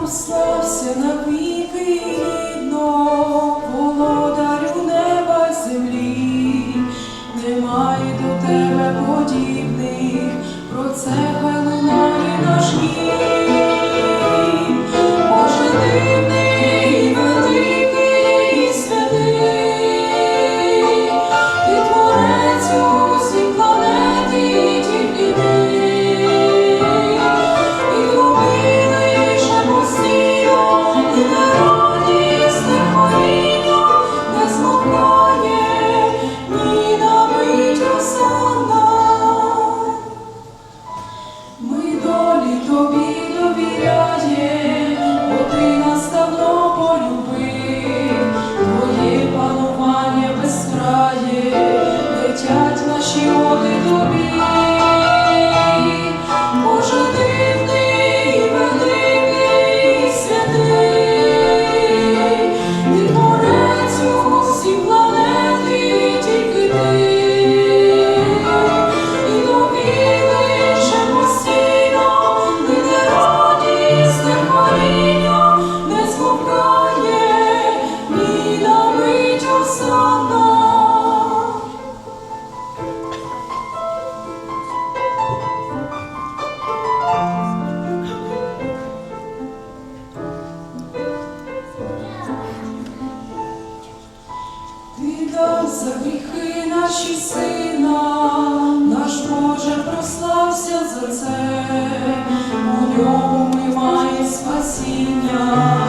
прослався навіки рідно, володарю неба землі, немає до тебе подібних, про це. За гріхи наші сина, наш Боже прослався за це, у ньому ми маємо спасіння,